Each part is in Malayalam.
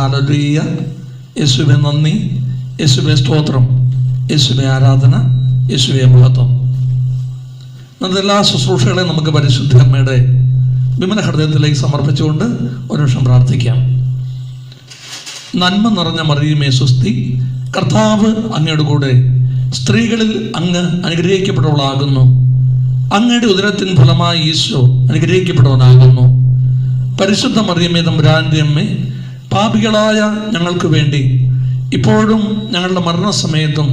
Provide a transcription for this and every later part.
ഹാലലുയ്യ യേശുവെ നന്ദി. യേശുവെ സ്തോത്രം. യേശുവെ ആരാധന. യേശുവെ മഹത്വം. എല്ലാ ശുശ്രൂഷകളെയും നമുക്ക് പരിശുദ്ധ അമ്മയുടെ വിമല ഹൃദയത്തിലേക്ക് സമർപ്പിച്ചുകൊണ്ട് ഒരു നിമിഷം പ്രാർത്ഥിക്കാം. നന്മ നിറഞ്ഞ മറിയുമേ സുസ്തി കർത്താവ് അങ്ങയുടെ കൂടെ സ്ത്രീകളിൽ അങ്ങ് അനുഗ്രഹിക്കപ്പെട്ടവളാകുന്നു. അങ്ങയുടെ ഉദരത്തിൻ ഫലമായി ഈശോ അനുഗ്രഹിക്കപ്പെട്ടവനാകുന്നു. പരിശുദ്ധ മറിയമ്മേ തമ്പുരാന്റെ അമ്മേ പാപികളായ ഞങ്ങൾക്ക് വേണ്ടി. ഇപ്പോഴും ഞങ്ങളുടെ മരണസമയത്തും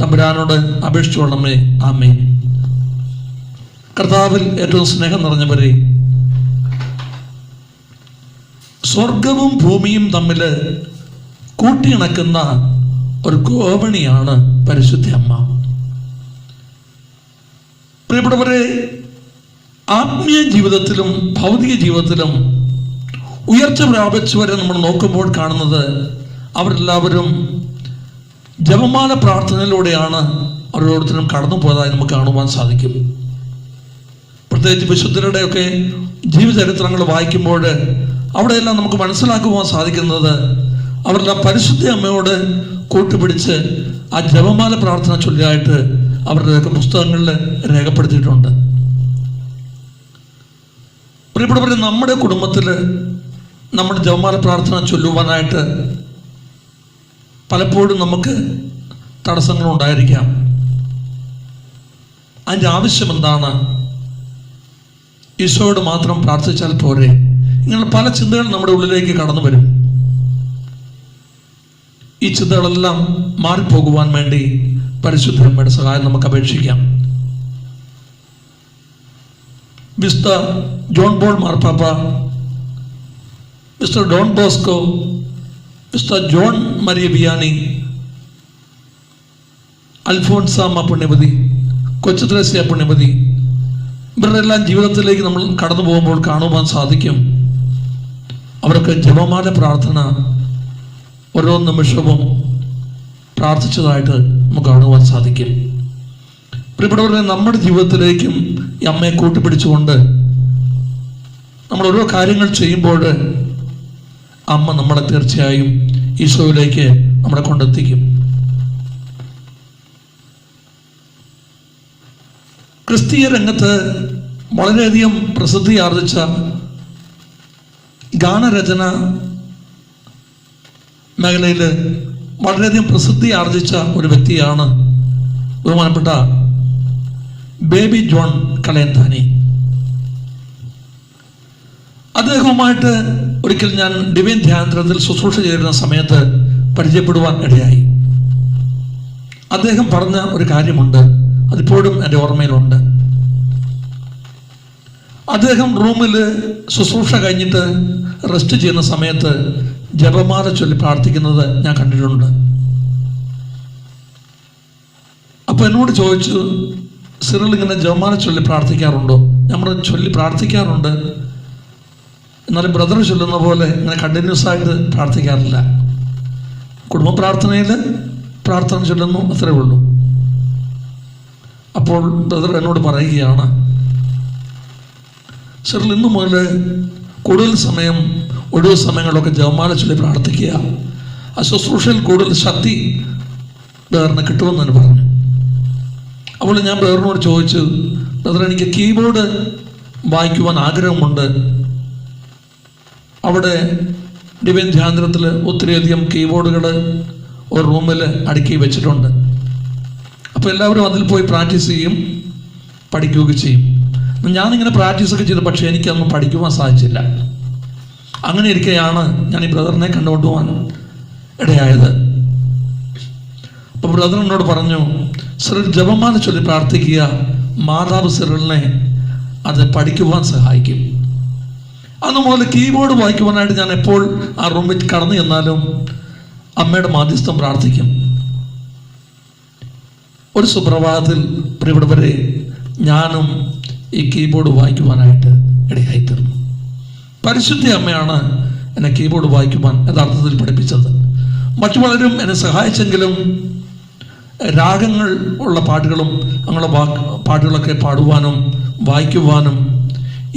തമ്പുരാനോട് അപേക്ഷിച്ചുകൊള്ളമേ ആമേ കർത്താവിൽ ഏറ്റവും സ്നേഹം നിറഞ്ഞവരെ സ്വർഗവും ഭൂമിയും തമ്മിൽ കൂട്ടിയിണക്കുന്ന ഒരു ഗോപണിയാണ് പരിശുദ്ധ അമ്മ. പ്രിയപ്പെട്ടവരെ ആത്മീയ ജീവിതത്തിലും ഭൗതിക ജീവിതത്തിലും ഉയർച്ച പ്രാപിച്ചവരെ നമ്മൾ നോക്കുമ്പോൾ കാണുന്നത് അവരെല്ലാവരും ജപമാല പ്രാർത്ഥനയിലൂടെയാണ് ഓരോരുത്തരും കടന്നു പോയതായി നമുക്ക് കാണുവാൻ സാധിക്കും. പ്രത്യേകിച്ച് വിശുദ്ധരുടെയൊക്കെ ജീവചരിത്രങ്ങൾ വായിക്കുമ്പോൾ അവിടെയെല്ലാം നമുക്ക് മനസ്സിലാക്കുവാൻ സാധിക്കുന്നത് അവരുടെ പരിശുദ്ധ അമ്മയോട് കൂട്ടുപിടിച്ച് ആ ജപമാല പ്രാർത്ഥന ചൊല്ലിയായിട്ട് അവരുടെയൊക്കെ പുസ്തകങ്ങളിൽ രേഖപ്പെടുത്തിയിട്ടുണ്ട്. പ്രിയപ്പെട്ടവരെ നമ്മുടെ കുടുംബത്തിൽ നമ്മുടെ ജവമാല പ്രാർത്ഥന ചൊല്ലുവാനായിട്ട് പലപ്പോഴും നമുക്ക് തടസ്സങ്ങളുണ്ടായിരിക്കാം അതിന്റെ ആവശ്യം എന്താണ്? ഈശോയോട് മാത്രം പ്രാർത്ഥിച്ചാൽ പോരെ. ഇങ്ങനെ പല ചിന്തകൾ നമ്മുടെ ഉള്ളിലേക്ക് കടന്നു വരും. ഈ ചിന്തകളെല്ലാം മാറിപ്പോകുവാൻ വേണ്ടി പരിശുദ്ധമ്മയുടെ സഹായം നമുക്ക് അപേക്ഷിക്കാം. വിസ്ത ജോൺ ബോൾ മാർപ്പാപ്പ mister Don Bosco mister John Maria Vianney Alphonsamma പുണ്യവതി കൊച്ചു ത്രേസ്യ പുണ്യവതി ഇവരുടെ എല്ലാം ജീവിതത്തിലേക്ക് നമ്മൾ കടന്നു പോകുമ്പോൾ കാണുവാൻ സാധിക്കും. അവർക്ക് ജപമാല പ്രാർത്ഥന ഓരോ നിമിഷവും പ്രാർത്ഥിച്ചതായിട്ട് നമുക്ക് കാണുവാൻ സാധിക്കും. പ്രിയപ്പെട്ടവരെ നമ്മുടെ ജീവിതത്തിലേക്കും ഈ അമ്മയെ കൂട്ടിപ്പിടിച്ചുകൊണ്ട് നമ്മൾ ഓരോ കാര്യങ്ങൾ ചെയ്യുമ്പോൾ അമ്മ നമ്മളെ തീർച്ചയായും ഈശോയിലേക്ക് നമ്മളെ കൊണ്ടെത്തിക്കും. ക്രിസ്തീയ രംഗത്ത് വളരെയധികം പ്രസിദ്ധി ആർജിച്ച ഗാനരചന മേഖലയിൽ വളരെയധികം പ്രസിദ്ധി ആർജിച്ച ഒരു വ്യക്തിയാണ് ബഹുമാനപ്പെട്ട ബേബി ജോൺ കളയന്താനി അദ്ദേഹവുമായിട്ട് ഒരിക്കൽ ഞാൻ ഡിവൈൻ ധ്യാനത്തിൽ ശുശ്രൂഷ ചെയ്തിരുന്ന സമയത്ത് പരിചയപ്പെടുവാൻ ഇടയായി. അദ്ദേഹം പറഞ്ഞ ഒരു കാര്യമുണ്ട്. അതിപ്പോഴും എന്റെ ഓർമ്മയിലുണ്ട്. അദ്ദേഹം റൂമിൽ ശുശ്രൂഷ കഴിഞ്ഞിട്ട് റെസ്റ്റ് ചെയ്യുന്ന സമയത്ത് ജപമാല ചൊല്ലി പ്രാർത്ഥിക്കുന്നത് ഞാൻ കണ്ടിട്ടുണ്ട്. അപ്പൊ എന്നോട് ചോദിച്ചു സിറിൽ ഇങ്ങനെ ജപമാല ചൊല്ലി പ്രാർത്ഥിക്കാറുണ്ടോ? നമ്മൾ ചൊല്ലി പ്രാർത്ഥിക്കാറുണ്ട്. എന്നാലും ബ്രദർ ചൊല്ലുന്ന പോലെ ഇങ്ങനെ കണ്ടിന്യൂസ് ആയിട്ട് പ്രാർത്ഥിക്കാറില്ല. കുടുംബ പ്രാർത്ഥനയിൽ പ്രാർത്ഥന ചൊല്ലുന്നു അത്രേ ഉള്ളൂ. അപ്പോൾ ബ്രദർ എന്നോട് പറയുകയാണ് സിറിൽ ഇന്നു മുതൽ കൂടുതൽ സമയം ഒഴിവ് സമയങ്ങളിലൊക്കെ ജവമാല ചൊല്ലി പ്രാർത്ഥിക്കുക. ആ ശുശ്രൂഷയിൽ കൂടുതൽ ശക്തി ബ്രദറിന് കിട്ടുമെന്ന് ഞാൻ പറഞ്ഞു. അപ്പോൾ ഞാൻ ബ്രദറിനോട് ചോദിച്ചു ബ്രദർ എനിക്ക് കീബോർഡ് വായിക്കുവാൻ ആഗ്രഹമുണ്ട്. അവിടെ ഡിവൈൻ ധ്യാനത്തിൽ ഒത്തിരിയധികം കീബോർഡുകൾ ഒരു റൂമിൽ അടുക്കി വെച്ചിട്ടുണ്ട്. അപ്പോൾ എല്ലാവരും അതിൽ പോയി പ്രാക്ടീസ് ചെയ്യും പഠിക്കുകയൊക്കെ ചെയ്യും. ഞാനിങ്ങനെ പ്രാക്ടീസൊക്കെ ചെയ്തു പക്ഷേ എനിക്കൊന്നും പഠിക്കുവാൻ സാധിച്ചില്ല. അങ്ങനെ ഇരിക്കെയാണ് ഞാൻ ഈ ബ്രദറിനെ കണ്ടുകൊണ്ടുപോകാൻ ഇടയായത്. അപ്പോൾ ബ്രദർ എന്നോട് പറഞ്ഞു സിറിൽ ജപമാല ചൊല്ലി പ്രാർത്ഥിക്കുക മാതാവ് സിറിലിനെ അത് പഠിക്കുവാൻ സഹായിക്കും. അന്ന് മുതൽ കീബോർഡ് വായിക്കുവാനായിട്ട് ഞാൻ എപ്പോൾ ആ റൂമിൽ കടന്നു ചെന്നാലും അമ്മയുടെ മാധ്യസ്ഥം പ്രാർത്ഥിക്കും. ഒരു സുപ്രഭാതത്തിൽ പ്രിയപ്പെട്ടവരെ ഞാനും ഈ കീബോർഡ് വായിക്കുവാനായിട്ട് ഇടയായി തീർന്നു പരിശുദ്ധി അമ്മയാണ് എന്നെ കീബോർഡ് വായിക്കുവാൻ യഥാർത്ഥത്തിൽ പഠിപ്പിച്ചത്. മറ്റു പലരും എന്നെ സഹായിച്ചെങ്കിലും രാഗങ്ങൾ ഉള്ള പാട്ടുകളും അങ്ങനെ പാട്ടുകളൊക്കെ പാടുവാനും വായിക്കുവാനും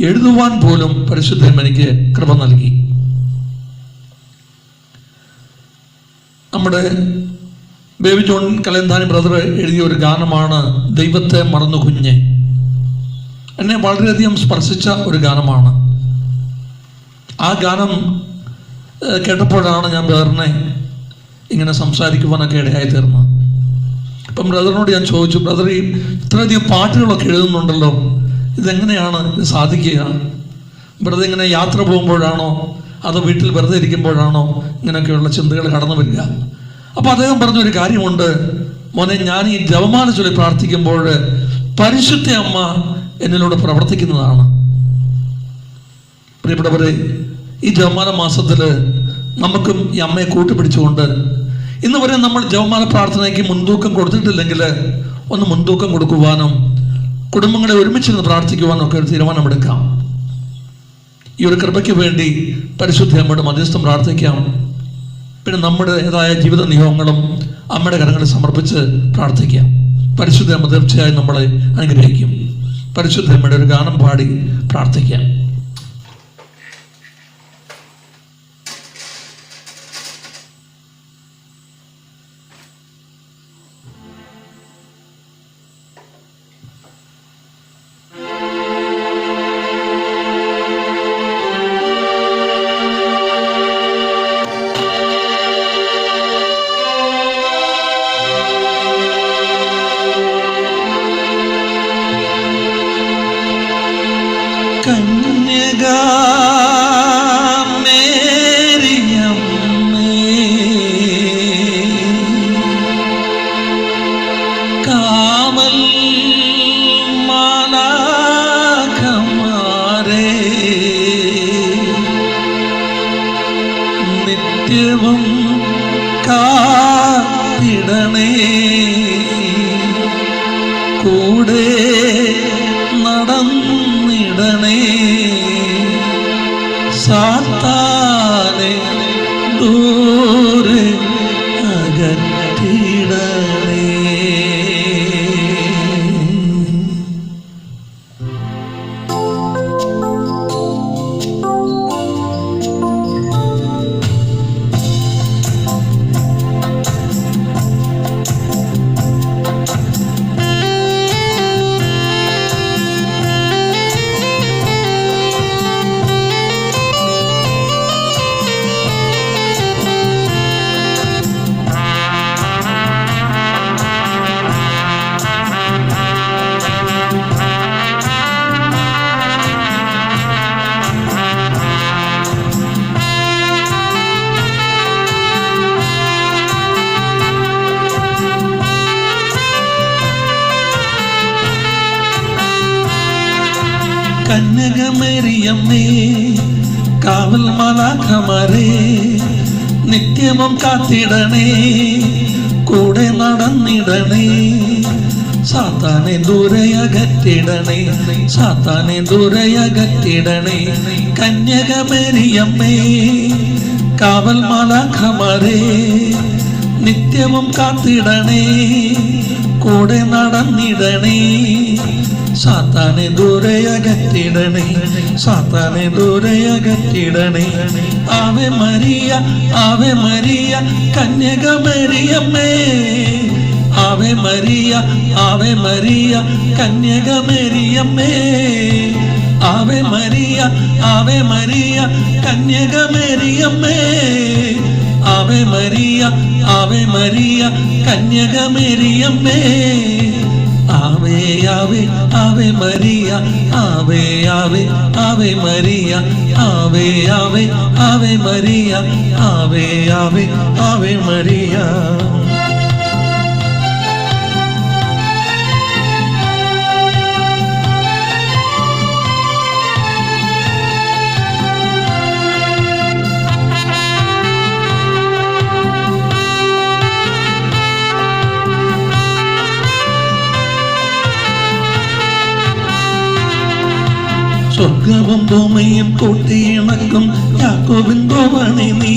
എഴുതുവാൻ പോലും പരിശുദ്ധൻ എനിക്ക് കൃപ നൽകി. നമ്മുടെ ബേബി ജോൺ കലന്താനി ബ്രദർ എഴുതിയ ഒരു ഗാനമാണ് ദൈവത്തെ മറന്നു കുഞ്ഞ് എന്നെ വളരെയധികം സ്പർശിച്ച ഒരു ഗാനമാണ്. ആ ഗാനം കേട്ടപ്പോഴാണ് ഞാൻ ബ്രദറിനെ ഇങ്ങനെ സംസാരിക്കുവാനൊക്കെ ഇടയായി തീർന്നത്. അപ്പം ബ്രദറിനോട് ഞാൻ ചോദിച്ചു ബ്രദർ ഈ ഇത്രയധികം പാട്ടുകളൊക്കെ എഴുതുന്നുണ്ടല്ലോ ഇതെങ്ങനെയാണ് സാധിക്കുക? വെറുതെ ഇങ്ങനെ യാത്ര പോകുമ്പോഴാണോ? അതോ വീട്ടിൽ വെറുതെ ഇരിക്കുമ്പോഴാണോ? ഇങ്ങനെയൊക്കെയുള്ള ചിന്തകൾ കടന്നു വരിക. അപ്പോൾ അദ്ദേഹം പറഞ്ഞൊരു കാര്യമുണ്ട്. മോനെ ഞാൻ ഈ ജപമാല ചൊല്ലി പ്രാർത്ഥിക്കുമ്പോൾ പരിശുദ്ധ അമ്മ എന്നിലൂടെ പ്രവർത്തിക്കുന്നതാണ്. പ്രിയപ്പെട്ടവരെ ഈ ജപമാല മാസത്തിൽ നമുക്കും ഈ അമ്മയെ കൂട്ടിപ്പിടിച്ചുകൊണ്ട് ഇന്ന് വരെ നമ്മൾ ജപമാല പ്രാർത്ഥനയ്ക്ക് മുൻതൂക്കം കൊടുത്തിട്ടില്ലെങ്കിൽ ഒന്ന് മുൻതൂക്കം കൊടുക്കുവാനും കുടുംബങ്ങളെ ഒരുമിച്ചിരുന്ന് പ്രാർത്ഥിക്കുവാനൊക്കെ ഒരു തീരുമാനമെടുക്കാം ഈ ഒരു കൃപയ്ക്ക് വേണ്ടി പരിശുദ്ധ അമ്മയുടെ മധ്യസ്ഥം പ്രാർത്ഥിക്കാം. പിന്നെ നമ്മുടേതായ ജീവിത നിയമങ്ങളും അമ്മയുടെ കരങ്ങളിൽ സമർപ്പിച്ച് പ്രാർത്ഥിക്കാം. പരിശുദ്ധ അമ്മ തീർച്ചയായും നമ്മളെ അനുഗ്രഹിക്കും. പരിശുദ്ധ അമ്മയുടെ ഒരു ഗാനം പാടി പ്രാർത്ഥിക്കാം. അകറ്റിടണേ കന്യകമേരിയമ്മേ കാവൽ മലാഖമാരേ നിത്യവും കാത്തിടണേ കൂടെ നടന്നിടണേ സാത്താനെ ദൂരയകറ്റിടണേ സാത്താനെ ദൂരയകറ്റിടണേ കന്യകമേരിയമ്മേ കാവൽ മലാഖമാരേ നിത്യവും കാത്തിടണേ കൂടെ നടന്നിടണേ സാത്താനെ ദൂരെ അകറ്റിടണേ സാത്താനെ ദൂരെ അകറ്റിടണേ. ആവെ മരിയ ആവെ മരിയ കന്യക മരിയമ്മേ ആവെ മരിയ ആവെ മരിയ കന്യക മരിയമ്മേ ആവെ മരിയ ആവെ മരിയ കന്യക മരിയമ്മേ ആവെ മരിയ ആവെ മരിയ കന്യക മരിയമ്മേ Ave Ave Ave Maria Ave Ave Ave Maria Ave Ave Ave Maria Ave Ave Ave Maria ഭൂമിയും കൂട്ടിയിണക്കും യാക്കോബിൻ ഗോവണി നീ.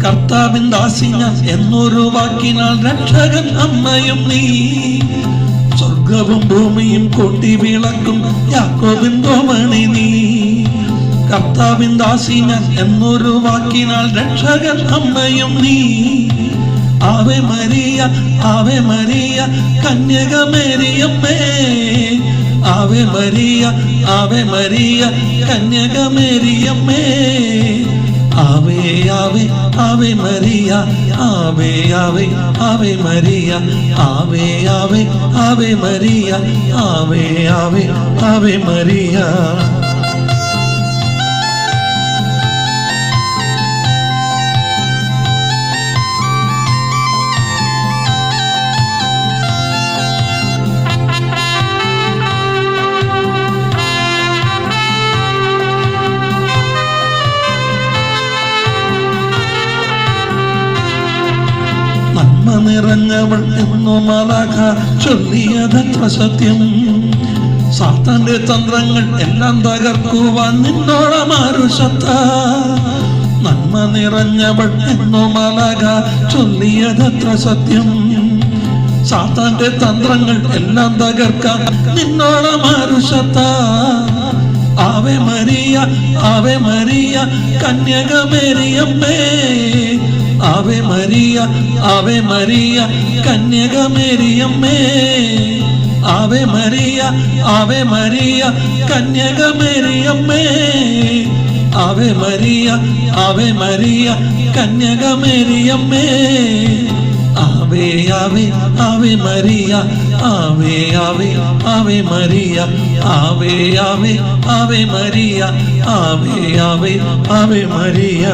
കർത്താവിൻ ദാസിന എന്നൊരു വാക്കിനാൽ രക്ഷകൻ അമ്മയും നീ. സ്വർഗവും ഭൂമിയും കൂട്ടി വിളക്കും യാക്കോബിൻ ഗോവണി നീ. കർത്താവിൻ ദാസി ഞാൻ എന്നൊരു വാക്കിനാൽ രക്ഷകൻ അമ്മയും നീ. ആവെ മരിയ ആവെ മരിയ കന്യകമേരിയമ്മേ ആവെ Maria ആവെ Maria കന്യകമേരിയമ്മേ. Ave Ave Ave Maria Ave Ave Ave Maria Ave Ave Ave Maria Ave Ave Ave Maria. നിറഞ്ഞവൾ എന്നു മാലാഖ ചൊല്ലിയതത്ര സത്യം. സാത്താന്റെ തന്ത്രങ്ങൾ എല്ലാം തകർക്കുവാൻ നിന്നോളമാരു ശത്ത നന്മ നിറഞ്ഞവൾ എന്നു മാലാഖ ചൊല്ലിയതത്ര സത്യം. സാത്താന്റെ തന്ത്രങ്ങൾ എല്ലാം തകർക്കാൻ നിന്നോളമാരു ശത്ത ആവേ മരിയ ആവേ മരിയ കന്യകമേരിയമ്മേ ആവെ മരിയ ആവെ മരിയ കന്യകമേരിയമ്മേ. ആവെ മരിയ ആവെ മരിയ കന്യകമേരിയമ്മേ. ആവെ Maria ആവെ Maria കന്യകമേരിയമ്മേ. Ave Ave Ave Maria Ave Ave Ave Maria Ave Ave Ave Maria Ave Ave Ave Maria.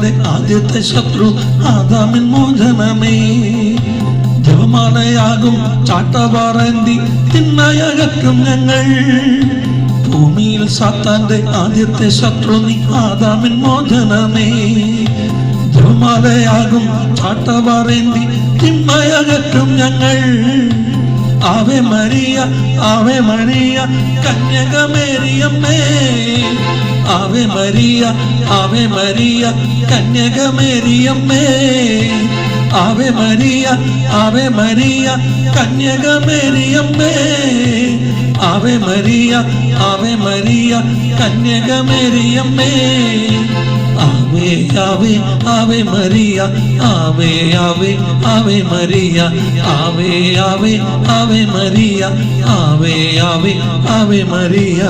സാത്താന്റെ ആദ്യത്തെ ശത്രു ആദാമിൻ മോചനമേ. ജപമാലയാകും ചാട്ടപാറന്തി തിന്മയകക്കും ഞങ്ങൾ. ഭൂമിയിൽ സാത്താന്റെ ആദ്യത്തെ ശത്രു നീ ആദാമിൻ മോചനമേ. ജപമാലയാകും ചാട്ടപാറന്തി തിന്മയകക്കും ഞങ്ങൾ. ആവെ മരിയ ആവെ മരിയ കന്യകമേരിയമ്മേ ആവെ മരിയ ആവെ മരിയ കന്യകമേരിയമ്മേ ആവെ മരിയ ആവെ മരിയ കന്യകമേരിയമ്മേ ആവെ Maria ആവെ Maria കന്യകമേരിയമ്മേ Ave Ave Ave Maria Ave Ave Ave Maria Ave Ave Ave Maria Ave Ave Ave Maria.